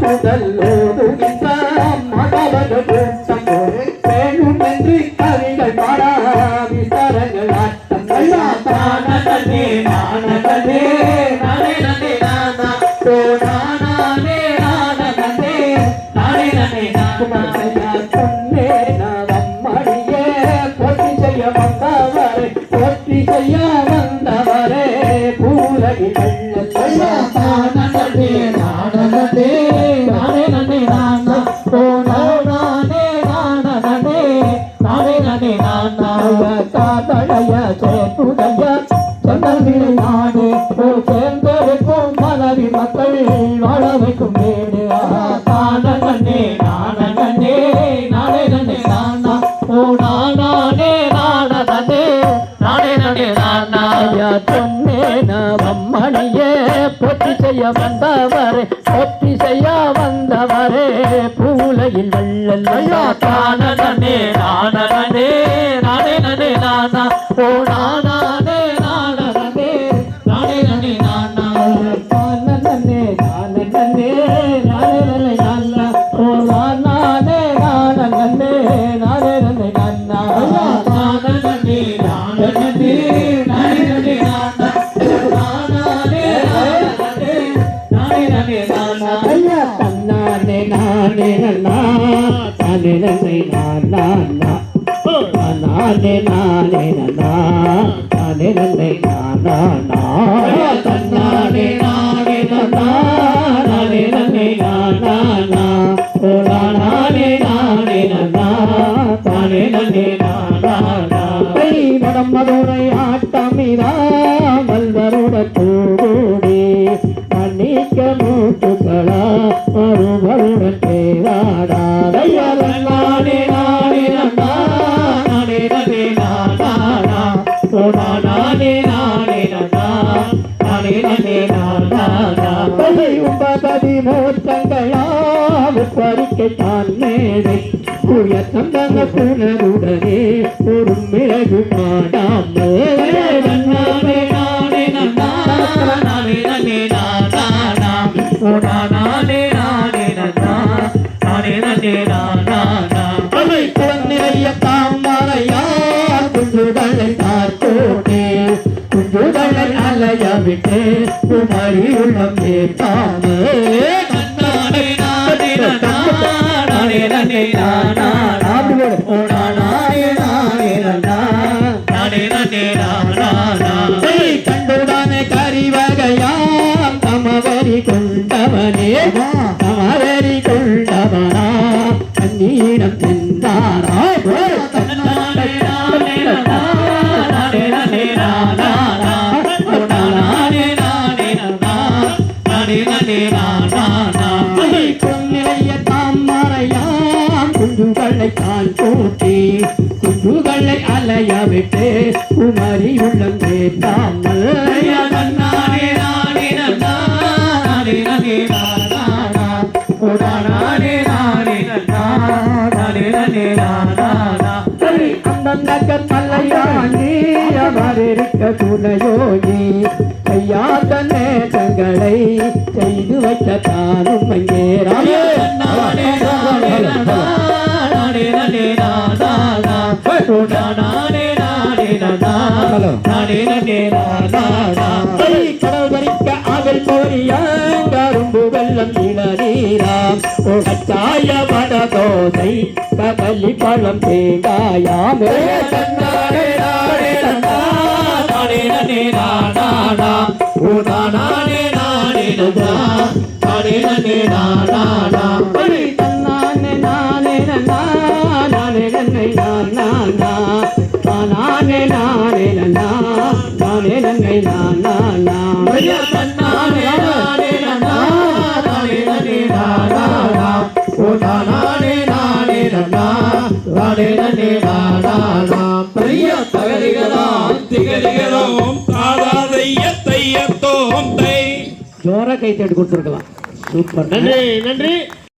முதல் ஓதுகின்ற மகவத கூட்டம் வேணும் என்று கவிகள் பாட விசாரங்கள் ஆட்டம் ஐயா தானே நானே நானே நானே நானா ஓ நானே நானே நானே நானே நானா பொன்னே நவம்மணியே போற்றி செய்ய வந்தவரே போற்றி செய்ய வந்தவரே பூலகி வாழ வைக்கும் வீடு தானே நானே. நானே நானே நானா ஓ நானே நானே நானே. நானே நானா சொன்னே நவம்மணியே பொத்தி செய்ய வந்தவரே பொத்தி செய்ய வந்தவரே. பூலையில் வள்ளல் ஐயா தானே நானே நானே நானே நானா. ஓ நானே நானே நானா தன்னானே நானே நானா தானே நானே நானா நானே நானே நானா தானே நானே நானா தன்னானே நானே நானா நானே நானே நானா உம்பதி மோத்தங்களா உப்பரிக்கை மேடை. புய சந்தன புனருடனே ஒரு மிளகு மாடாமல் நானே நானே. நானா நானே நானே நானா கண்டுடானே கரிவகையாம் தமவரி கொண்டவனே. தமவரி கொண்டவனா? கண்ணீரம் குஞ்சுகளை தான் கூட்டி குஞ்சுகளை அலைய விட்டு குமரி உள்ளம் கேட்டாமல் அந்தந்த மல்லையாண்டி அவர் இருக்க துணையோகி கையாத நேசங்களை செய்து வைத்த தானும் அங்கே ராமே கடல் பறிக்க அவள் போரியா கரும்பு வெள்ளம் இளநீராம் ஓ கச்சாய வட தோசை கபலி பழம் தேங்காயாமே. நானே நானே நானா நானே நானே நானா. நானே நானா. நானே நானே நானா நானே. பெரிய தகதிகளாம் தையத்தோம் தை ஜோரா கை தேடி கொடுத்துருக்கலாம். சூப்பர். நன்றி நன்றி.